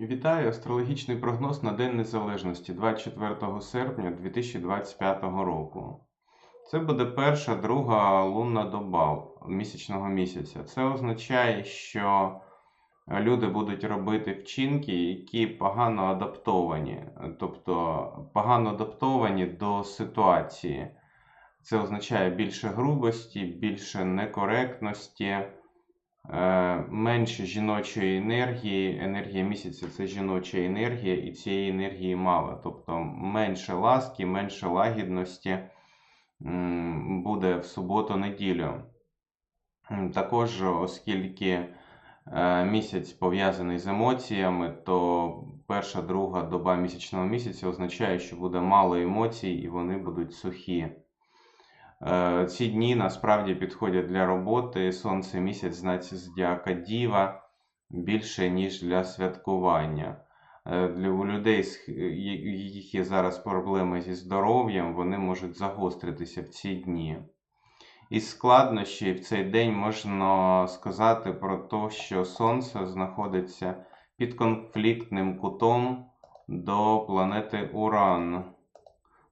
Вітаю! Астрологічний прогноз на День Незалежності 24 серпня 2025 року. Це буде перша, друга лунна доба місячного місяця. Це означає, що люди будуть робити вчинки, які погано адаптовані, тобто погано адаптовані до ситуації. Це означає більше грубості, більше некоректності. Е, менше жіночої енергії. Енергія місяця це жіноча енергія, і цієї енергії мало. Тобто менше ласки, менше лагідності буде в суботу-неділю. Також, оскільки е, місяць пов'язаний з емоціями, то перша друга доба місячного місяця означає, що буде мало емоцій і вони будуть сухі. Е, ці дні насправді підходять для роботи. Сонце місяць знаці зодіака Діва більше, ніж для святкування. Е, для у людей, у яких є зараз проблеми зі здоров'ям, вони можуть загостритися в ці дні. Із складнощів в цей день можна сказати про те, що Сонце знаходиться під конфліктним кутом до планети Уран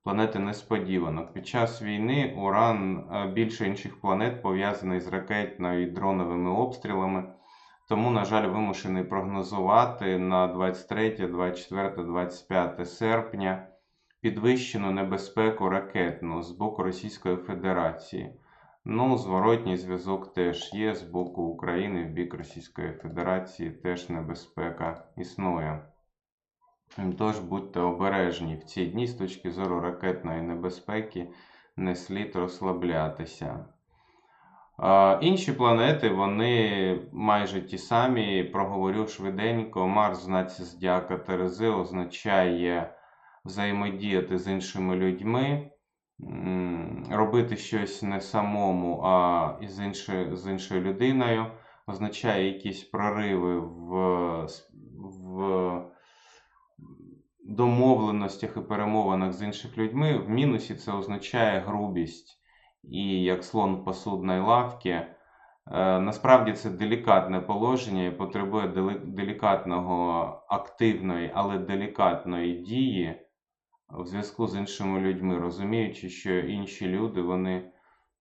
планети несподіванок. Під час війни Уран е, більше інших планет пов'язаний з ракетною і дроновими обстрілами. Тому, на жаль, вимушений прогнозувати на 23, 24, 25 серпня підвищену небезпеку ракетну з боку Російської Федерації. Ну, зворотній зв'язок теж є з боку України в бік Російської Федерації теж небезпека існує. Тож будьте обережні. В ці дні з точки зору ракетної небезпеки не слід розслаблятися. Інші планети, вони майже ті самі, проговорю швиденько, Марс, знаці Здяка Терези, означає взаємодіяти з іншими людьми, робити щось не самому, а з іншою, з іншою людиною, означає якісь прориви в, в домовленостях і перемовинах з інших людьми, в мінусі це означає грубість і як слон посудної лавки. Е, насправді це делікатне положення і потребує делікатного, активної, але делікатної дії в зв'язку з іншими людьми, розуміючи, що інші люди вони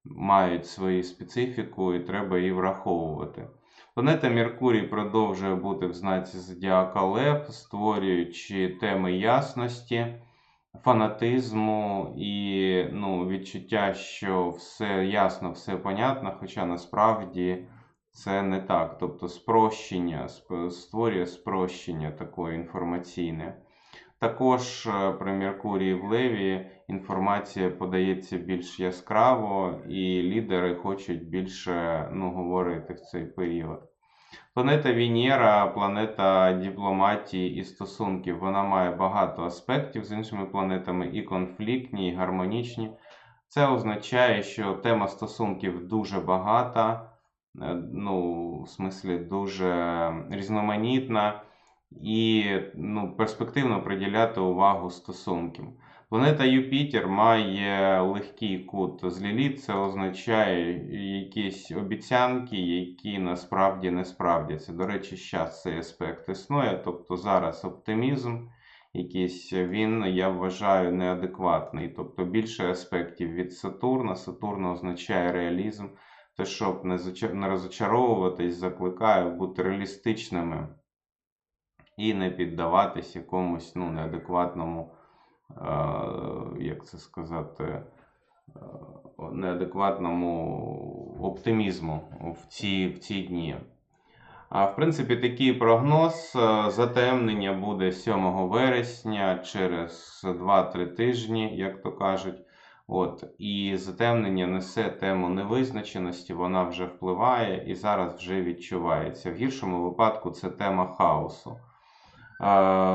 мають свою специфіку і треба її враховувати. Планета Меркурій продовжує бути в знаці Зодіака Лев, створюючи теми ясності, фанатизму і ну, відчуття, що все ясно, все понятно, хоча насправді це не так. Тобто спрощення, створює спрощення такої інформаційне. Також е, при Меркурії в Леві інформація подається більш яскраво, і лідери хочуть більше ну, говорити в цей період. Планета Венера, планета дипломатії і стосунків, вона має багато аспектів з іншими планетами, і конфліктні, і гармонічні. Це означає, що тема стосунків дуже багата, е, ну, в смислі, дуже різноманітна і ну, перспективно приділяти увагу стосункам. Планета Юпітер має легкий кут з Ліліт, це означає якісь обіцянки, які насправді не справдяться. До речі, зараз цей аспект існує, тобто зараз оптимізм, якийсь він, я вважаю, неадекватний. Тобто більше аспектів від Сатурна. Сатурн означає реалізм. Те, щоб не розочаровуватись, закликаю бути реалістичними і не піддаватись якомусь ну, неадекватному, е, як це сказати, е, неадекватному оптимізму в ці, в ці дні. А в принципі, такий прогноз е, затемнення буде 7 вересня через 2-3 тижні, як то кажуть. От, І затемнення несе тему невизначеності, вона вже впливає і зараз вже відчувається. В гіршому випадку це тема хаосу.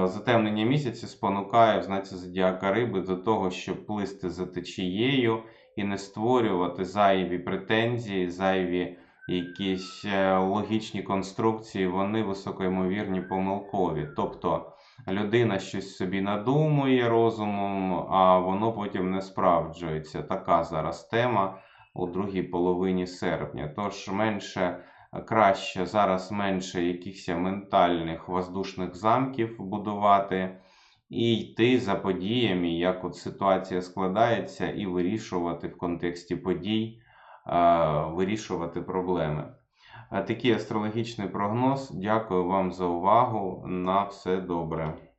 Затемнення місяця спонукає в знаці зодіака риби до того, щоб плисти за течією і не створювати зайві претензії, зайві якісь е, логічні конструкції, вони високоймовірні помилкові. Тобто людина щось собі надумує розумом, а воно потім не справджується. Така зараз тема у другій половині серпня. Тож менше краще зараз менше якихось ментальних воздушних замків будувати і йти за подіями, як от ситуація складається, і вирішувати в контексті подій, е, вирішувати проблеми. Е, Такий астрологічний прогноз. Дякую вам за увагу. На все добре.